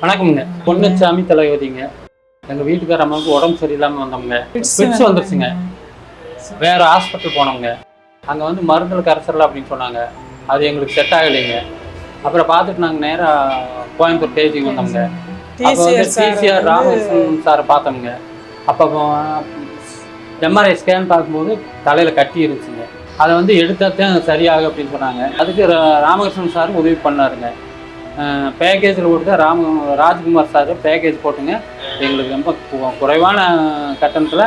வணக்கம்ங்க. பொன்னுச்சாமி தலைவதிங்க எங்க வீட்டுக்கார அம்மாவுக்கு உடம்பு சரியில்லாம வந்தோம்ங்க பிட்ஸ் வந்துருச்சுங்க. வேற ஹாஸ்பிட்டல் போனோங்க அங்க வந்து மருந்துல கரைசரல அப்படின்னு சொன்னாங்க. அது எங்களுக்கு செட் ஆகலைங்க. அப்புறம் பார்த்துட்டு நாங்க நேரா கோயம்புத்தூர் தேஜிக்கு வந்தோங்க அப்போ வந்து டிசிஆர் ராமகிருஷ்ணன் சாரை பார்த்தோம்ங்க. அப்போ எம்ஆர்ஐ ஸ்கேன் பார்க்கும்போது தலையில கட்டி இருந்துச்சுங்க. அதை வந்து எடுத்தாத்தான் சரியாகும் அப்படின்னு சொன்னாங்க. அதுக்கு ராமகிருஷ்ணன் சார் உதவி பண்ணாருங்க. பேக்கேஜில் கொடுத்தா ராம ராஜ்குமார் சார் பேக்கேஜ் போட்டுங்க. எங்களுக்கு ரொம்ப குறைவான கட்டணத்தில்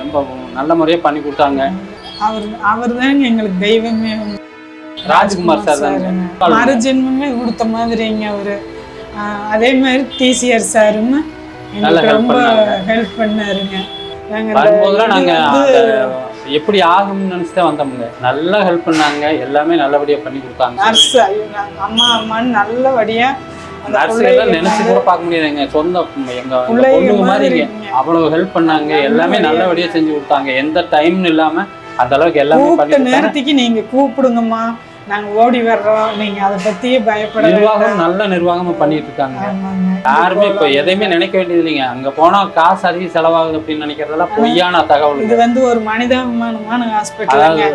ரொம்ப நல்ல முறையாக பண்ணி கொடுத்தாங்க. அவர் அவர் தாங்க எங்களுக்கு தெய்வமே. ராஜ்குமார் சார் தாங்க. மறுஜென்மமே கொடுத்த மாதிரிங்க அவரு. அதே மாதிரி டிசிஆர் சாரும் எங்களுக்கு ரொம்ப. ஹெல்ப் பண்ணாருங்க. நாங்கள் எப்படி ஆகும்னு நினச்சி தான் வந்தோமுங்க நல்லா ஹெல்ப் பண்ணாங்க. எல்லாமே நல்லபடியாக பண்ணி கொடுத்தாங்க. நர்ஸ் அம்மா அம்மான்னு நல்லபடியா அந்த நர்ஸுகள்லாம் நினைச்சு கூட பார்க்க முடியாது. எங்க சொந்த எங்க பொண்ணுங்க மாதிரி மாதிரிங்க. அவ்வளவு ஹெல்ப் பண்ணாங்க. எல்லாமே நல்லபடியா செஞ்சு கொடுத்தாங்க. எந்த டைம்னு இல்லாம அந்த அளவுக்கு எல்லாமே நேரத்துக்கு நீங்க கூப்பிடுங்கம்மா. நாங்க ஓடி வர்றோம். நீங்க அதை பத்தியே பயப்பட. நிர்வாகம் நல்ல நிர்வாகமா பண்ணிட்டு இருக்காங்க. யாருமே இப்ப எதையுமே நினைக்க வேண்டியது இல்லைங்க. அங்க போனா காசு அதிக செலவாகுது அப்படின்னு நினைக்கிறதெல்லாம் பொய்யான தகவல். இது வந்து ஒரு மனிதாபிமானமான ஹாஸ்பிட்டல்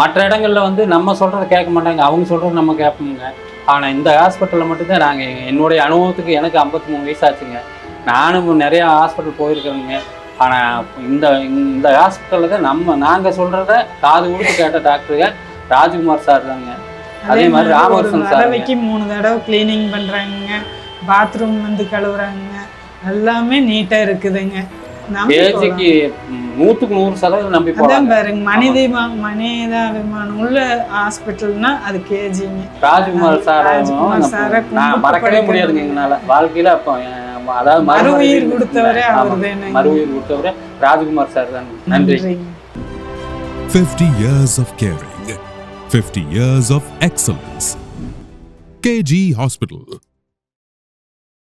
மற்ற இடங்கள்ல வந்து நம்ம சொல்றதை கேட்க மாட்டாங்க. அவங்க சொல்றது நம்ம கேட்போங்க. ஆனா இந்த ஹாஸ்பிட்டல்ல மட்டும்தான் நாங்க என்னுடைய அனுபவத்துக்கு எனக்கு 53 மூணு வயசாச்சுங்க நானும் நிறைய ஹாஸ்பிட்டல் போயிருக்கிறேங்க ஆனா இந்த இந்த ஹாஸ்பிட்டல்ல தான் நம்ம நாங்க சொல்றத காது கொடுத்து கேட்ட டாக்டருங்க ராஜ்குமார் சார் தாங்க. அதே மாதிரி ராமகிருஷ்ணன் சார் மூணு தடவை கிளீனிங் பண்றாங்க பாத்ரூம் வந்து கழுவுறாங்க. எல்லாமே நீட்டா இருக்குதுங்க. நம்பி கேஜிக்கு நூத்துக்கு நூறு சதவீதம் நம்பி அதான் பாருங்க மனிதா மனிதாபிமானம் உள்ள ஹாஸ்பிட்டல்னா அது கேஜிங்க. ராஜ்குமார் சார் நான் மறக்கவே முடியாதுங்க எங்களால. வாழ்க்கையில அப்போ அதாவது மறு உயிர் கொடுத்தவரே. அவர் மறு உயிர் கொடுத்தவரே ராஜ்குமார் சார் தான். நன்றி. நன்றிங்க. 50 years of caring, 50 years of excellence. KG Hospital,